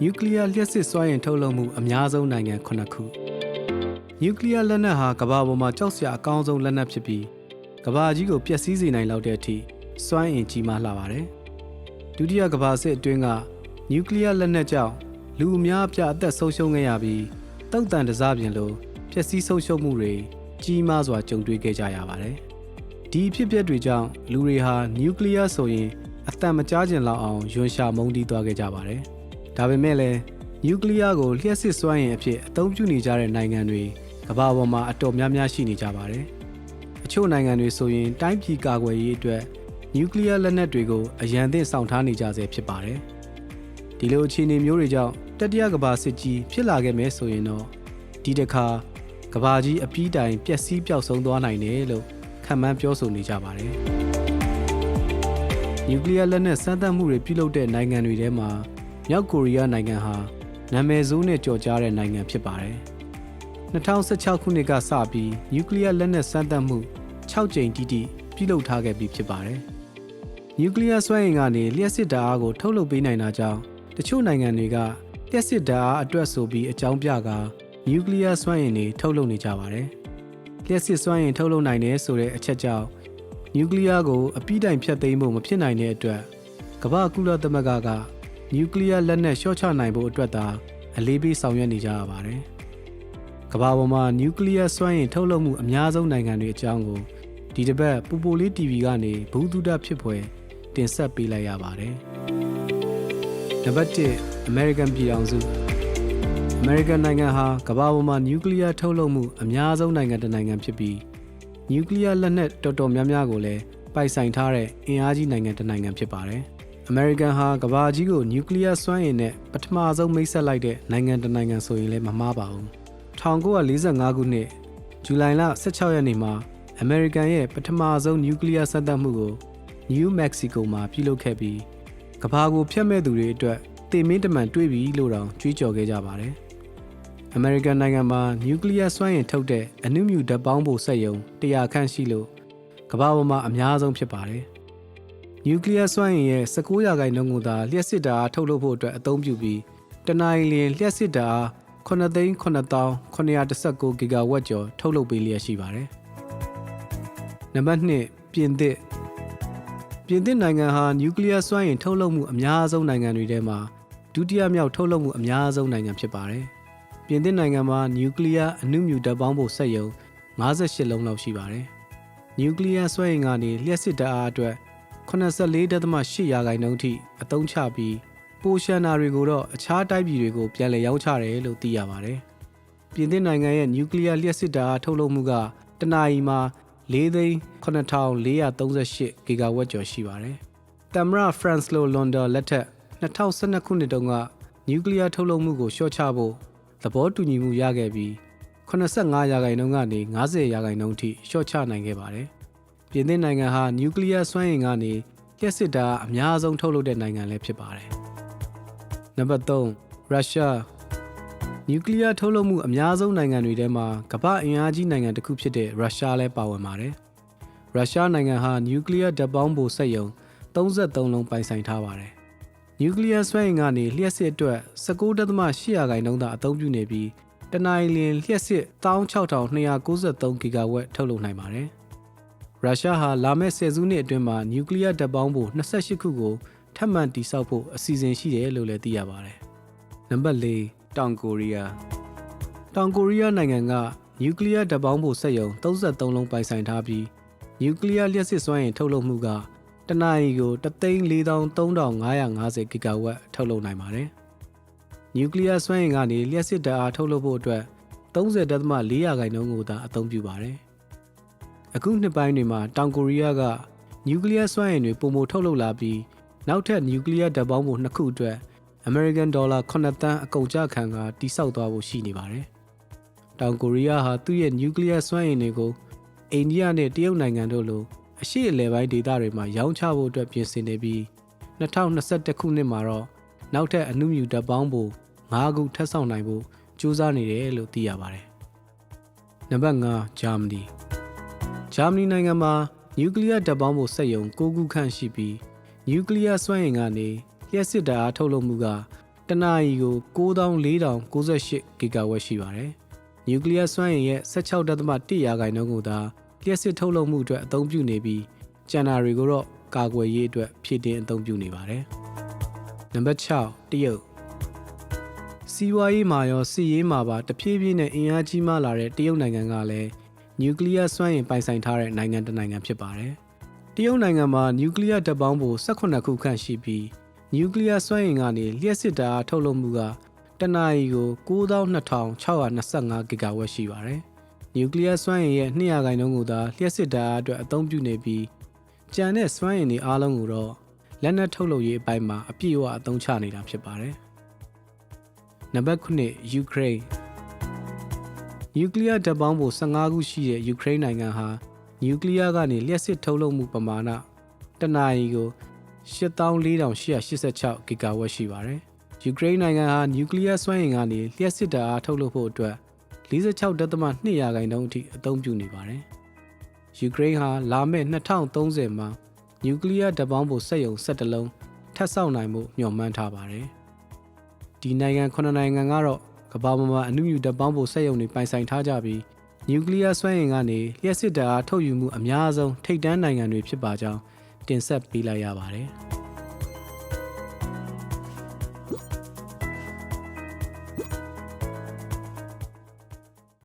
နျူကလ িয়ার လျှက်စစ်စွမ်းအင်ထုတ်လုပ်မှုအများဆုံးနိုင်ငံ9ခုနျူကလ িয়ার လက်နက်ဟာကမ္ဘာပေါ်မှာကြောက်စရာအကောင်းဆုံးလက်နက်ဖြစ်ပြီးကမ္ဘာကြီးကိုပျက်စီးစေနိုင်လောက်တဲ့အထိစွမ်းအင်ကြီးမားလှပါတယ်ဒုတိယကမ္ဘာစစ်အတွင်းကနျူကလ িয়ার လက်နက်ကြောင့်လူအများအပြားအသက်ဆုံးရှုံးခဲ့ရပြီးတုတ်တန်တစားပြင်လိုပျက်စီးဆုံးရှုံးမှုတွေကြီးမားစွာကြုံတွေ့ခဲ့ကြရပါတယ်ဒီအဖြစ်အပျက်တွေကြောင့်လူတွေဟာနျူကလ িয়ার ဆိုရင်အသက်မကြားကျင်လောက်အောင်ယွန်ရှာမုန်းတီးသွားခဲ့ကြပါတယ်။ ဒါပေမဲ့လည်းနျူကလ িয়ার ကိုလျှက်စစ်စွမ်းအင်အဖြစ်အသုံးပြုနေကြတဲ့နိုင်ငံတွေကမ္ဘာပေါ်မှာအတော်များများရှိနေကြပါတယ်။အချို့နိုင်ငံတွေဆိုရင်တိုင်းပြည်ကာကွယ်ရေးအတွက်နျူကလ িয়ার လက်နက်တွေကိုအရန်သင့်ဆောင်ထားနေကြဆဲဖြစ်ပါတယ်။ဒီလိုအခြေအနေမျိုးတွေကြောင့်တတိယကမ္ဘာစစ်ကြီးဖြစ်လာခဲ့မယ်ဆိုရင်တော့ဒီတစ်ခါကမ္ဘာကြီးအပြီးတိုင်ပျက်စီးပျောက်ဆုံးသွားနိုင်တယ်လို့ခန့်မှန်းပြောဆိုနေကြပါတယ်။နျူကလ িয়ার လက်နက်စမ်းသပ်မှုတွေပြုလုပ်တဲ့နိုင်ငံတွေထဲမှာ မြောက်ကိုရီးယားနိုင်ငံဟာနာမည်ဆိုးနဲ့ကြော်ကြားတဲ့နိုင်ငံဖြစ်ပါတယ်။2016ခုနှစ်ကစပြီးနျူကလ িয়ার လက်နက်စမ်းသပ်မှု6ကြိမ်တိတိပြုလုပ်ထားခဲ့ပြီးဖြစ်ပါတယ်။နျူကလ িয়ার စွမ်းအင်ကနေလျှက်စစ်ဓာတ်အားကိုထုတ်လုပ်ပေးနိုင်တာကြောင့်တချို့နိုင်ငံတွေကလျှက်စစ်ဓာတ်အားအတွက်ဆိုပြီးအကြောင်းပြကာနျူကလ িয়ার စွမ်းအင်တွေထုတ်လုပ်နေကြပါတယ်။လျှက်စစ်စွမ်းအင်ထုတ်လုပ်နိုင်တယ်ဆိုတဲ့အချက်ကြောင့်နျူကလ িয়ার ကိုအပြီးတိုင်ဖျက်သိမ်းဖို့မဖြစ်နိုင်တဲ့အတွက်ကမ္ဘာကုလသမဂ္ဂက နျူကလ িয়ার လက်နက်လျှော့ချနိုင်ဖို့အတွက်သာအလေးပေးဆောင်ရွက်နေကြရပါတယ်။ကမ္ဘာပေါ်မှာနျူကလ িয়ার စွမ်းအင်ထုတ်လုပ်မှုအများဆုံးနိုင်ငံတွေအကြောင်းကိုဒီတစ်ပတ်ပူပိုလေး TV ကနေဘူးသူဒဖြစ်ဖွယ်တင်ဆက်ပေးလိုက်ရပါတယ်။နံပါတ်1 American ပြည်ထောင်စု American နိုင်ငံဟာကမ္ဘာပေါ်မှာနျူကလ িয়ার ထုတ်လုပ်မှုအများဆုံးနိုင်ငံတစ်နိုင်ငံဖြစ်ပြီးနျူကလ িয়ার လက်နက်တော်တော်များများကိုလည်းပိုင်ဆိုင်ထားတဲ့အင်အားကြီးနိုင်ငံတစ်နိုင်ငံဖြစ်ပါတယ်။ American ဟာကမ္ဘာကြီးကိုနျူကလ িয়ার စွမ်းအင်နဲ့ပထမဆုံးမိတ်ဆက်လိုက်တဲ့နိုင်ငံတစ်နိုင်ငံဆိုရင်လည်းမမှားပါဘူး။1945ခုနှစ်ဇူလိုင်လ16ရက်နေ့မှာ American ရဲ့ပထမဆုံးနျူကလ িয়ার စမ်းသပ်မှုကို New Mexico မှာပြုလုပ်ခဲ့ပြီးကမ္ဘာကိုဖျက်မဲ့သူတွေအတွက်တေမင်းတမန်တွေးပြီးလို့တောင်ကြွေးကြော်ခဲ့ကြပါတယ်။ American နိုင်ငံမှာနျူကလ িয়ার စွမ်းအင်ထုတ်တဲ့အနုမြူဓာတ်ပေါင်းဖို့စက်ရုံ100ခန့်ရှိလို့ကမ္ဘာပေါ်မှာအများဆုံးဖြစ်ပါတယ်။ နျူကလ িয়ার စွမ်းအင်ရဲ့19ရာခိုင်နှုန်းကိုသာလျှက်စစ်ဓာတ်ထုတ်လုပ်ဖို့အတွက်အသုံးပြုပြီးတနင်္လာလျင်လျှက်စစ်ဓာတ်9,919ဂီဂါဝက်ကျော်ထုတ်လုပ်ပေးလျက်ရှိပါတယ်။နံပါတ်2ပြင်သစ်ပြင်သစ်နိုင်ငံဟာနျူကလ িয়ার စွမ်းအင်ထုတ်လုပ်မှုအများဆုံးနိုင်ငံတွေထဲမှာဒုတိယမြောက်ထုတ်လုပ်မှုအများဆုံးနိုင်ငံဖြစ်ပါတယ်။ပြင်သစ်နိုင်ငံမှာနျူကလ িয়ার အနုမြူဓာတ်ပေါင်းဖို့စက်ရုံ58လုံးလောက်ရှိပါတယ်။နျူကလ িয়ার စွမ်းအင်ကနေလျှက်စစ်ဓာတ်အားအတွက် 84.8ရာခိုင်နှုန်းထိအသုံးချပြီးပိုရှန်နာတွေကိုတော့အခြားတိုက်ပြည်တွေကိုပြန်လည်ရောင်းချတယ်လို့သိရပါတယ်။ပြင်သစ်နိုင်ငံရဲ့နျူကလ িয়ার လျှက်စစ်ဓာတ်အားထုတ်လုပ်မှုကတနအီမှာ၄သိန်း9438ဂီဂါဝက်ကျော်ရှိပါတယ်။တမ်မရဖရန့်စ်လိုလွန်ဒါလက်ထက်2012ခုနှစ်တုန်းကနျူကလ িয়ার ထုတ်လုပ်မှုကိုလျှော့ချဖို့သဘောတူညီမှုရခဲ့ပြီး85ရာခိုင်နှုန်းကနေ90ရာခိုင်နှုန်းထိလျှော့ချနိုင်ခဲ့ပါတယ်။ ပြင်သစ်နိုင်ငံဟာနျူကလ িয়ার စွမ်းအင်ကနေလျှက်စစ်ဓာတ်အများဆုံးထုတ်လုပ်တဲ့နိုင်ငံလည်းဖြစ်ပါတယ်။နံပါတ်3ရုရှားနျူကလ িয়ার ထုတ်လုပ်မှုအများဆုံးနိုင်ငံတွေထဲမှာကမ္ဘာအင်အားကြီးနိုင်ငံတစ်ခုဖြစ်တဲ့ရုရှားလည်းပါဝင်ပါတယ်။ရုရှားနိုင်ငံဟာနျူကလ িয়ার ဓာတ်ပေါင်းဖို့စက်ရုံ33လုံးပိုင်ဆိုင်ထားပါတယ်။နျူကလ িয়ার စွမ်းအင်ကနေလျှက်စစ်အတွက်19.8ရာခိုင်နှုန်းသာအသုံးပြုနေပြီးတနင်္လာလျင်လျှက်စစ်16293ဂီဂါဝက်ထုတ်လုပ်နိုင်ပါတယ်။ ရုရှားဟာလာမယ့်ဆယ်စုနှစ်အတွင်းမှာနျူကလ িয়ার ဓာတ်ပေါင်းဖို့28ခုကိုထပ်မံတည်ဆောက်ဖို့အစီအစဉ်ရှိတယ်လို့လည်းသိရပါတယ်။နံပါတ်4တောင်ကိုရီးယားတောင်ကိုရီးယားနိုင်ငံကနျူကလ িয়ার ဓာတ်ပေါင်းဖို့စက်ရုံ33လုံးပိုင်ဆိုင်ထားပြီးနျူကလ িয়ার လျှက်စစ်စွမ်းအင်ထုတ်လုပ်မှုကတနအီကို3,4550ဂီဂါဝက်ထုတ်လုပ်နိုင်ပါတယ်။နျူကလ িয়ার စွမ်းအင်ကနေလျှက်စစ်ဓာတ်အားထုတ်လုပ်ဖို့အတွက်30.4ရာခိုင်နှုန်းကိုသာအသုံးပြုပါတယ်။ အခုနှစ်ပိုင်းတွေမှာတောင်ကိုရီးယားကနျူကလ িয়ার စွမ်းအင်တွေပုံမထုတ်လုပ်လာပြီးနောက်ထပ်နျူကလ িয়ার ဓာတ်ပေါင်းဖို့နှစ်ခုအတွက် American Dollar 9တန်းအကုန်ကြခံကတိစောက်သွားဖို့ရှိနေပါတယ်။တောင်ကိုရီးယားဟာသူ့ရဲ့နျူကလ িয়ার စွမ်းအင်တွေကိုအိန္ဒိယနဲ့တရုတ်နိုင်ငံတို့လိုအရှိအလဲပိုင်းဒေသတွေမှာရောင်းချဖို့အတွက်ပြင်ဆင်နေပြီး2021ခုနှစ်မှာတော့နောက်ထပ်အနုမြူဓာတ်ပေါင်းဖို့၅ခုထပ်ဆောင်နိုင်ဖို့ကြိုးစားနေတယ်လို့သိရပါတယ်။နံပါတ်5ဂျာမနီ ဂျာမနီနိုင်ငံမှာနျူကလ িয়ার ဓာတ်ပေါင်းဖို့စက်ရုံ6ခုခန့်ရှိပြီးနျူကလ িয়ার စွမ်းအင်ကနေလျှက်စစ်ဓာတ်အားထုတ်လုပ်မှုက တနအီကို9468ဂီဂါဝက်ရှိပါတယ်။နျူကလ িয়ার စွမ်းအင်ရဲ့16.1ရာခိုင်နှုန်းကိုသာလျှက်စစ်ထုတ်လုပ်မှုအတွက်အသုံးပြုနေပြီးကျန်တာတွေကိုတော့ကာကွယ်ရေးအတွက်ဖြည့်တင်းအသုံးပြုနေပါတယ်။နံပါတ်6တရုတ်စီးပွားရေးမှာရောစစ်ရေးမှာပါတဖြည်းဖြည်းနဲ့အင်အားကြီးမားလာတဲ့တရုတ်နိုင်ငံကလည်း နျူကလ িয়ার စွမ်းအင်ပိုင်ဆိုင်ထားတဲ့နိုင်ငံတစ်နိုင်ငံဖြစ်ပါတယ်။တရုတ်နိုင်ငံမှာနျူကလ িয়ার တပ်ပေါင်းပို18ခုခန့်ရှိပြီးနျူကလ িয়ার စွမ်းအင်ကနေလျှက်စစ်ဓာတ်အားထုတ်လုပ်မှုကတနအီကို92,625ဂီဂါဝက်ရှိပါတယ်။နျူကလ িয়ার စွမ်းအင်ရဲ့200ခိုင်နှုန်းကိုသာလျှက်စစ်ဓာတ်အားအတွက်အသုံးပြုနေပြီးကြံတဲ့စွမ်းအင်တွေအားလုံးကိုတော့လက်နက်ထုတ်လုပ်ရေးအပိုင်းမှာအပြည့်အဝအသုံးချနေတာဖြစ်ပါတယ်။နံပါတ်9ယူကရိန်း နျူကလ িয়ার ဓာတ်ပေါင်းပို15ခုရှိတဲ့ယူကရိန်းနိုင်ငံဟာနျူကလ িয়ার ကနေလျှက်စစ်ထုတ်လုပ်မှုပမာဏတနအီကို84,886ဂီဂါဝက်ရှိပါတယ်။ယူကရိန်းနိုင်ငံဟာနျူကလ িয়ার စွမ်းအင်ကနေလျှက်စစ်ဓာတ်အားထုတ်လုပ်ဖို့အတွက်46.2ရာခိုင်နှုန်းအထိအသုံးပြုနေပါတယ်။ယူကရိန်းဟာလာမယ့်2030မှာနျူကလ িয়ার ဓာတ်ပေါင်းပိုစက်ရုံ17လုံးထပ်ဆောက်နိုင်မှုမျှော်မှန်းထားပါတယ်။ဒီနိုင်ငံ9နိုင်ငံကတော့ ကမ္ဘာပေါ်မှာအနုမြူဓာတ်ပေါင်းပိုစက်ရုံတွေပိုင်ဆိုင်ထားကြပြီးနျူကလ িয়ার စွမ်းအင်ကနေလျှက်စစ်ဓာတ်အားထုတ်ယူမှုအများဆုံးထိပ်တန်းနိုင်ငံတွေဖြစ်ပါကြောင်းတင်ဆက်ပေးလိုက်ရပါတယ်။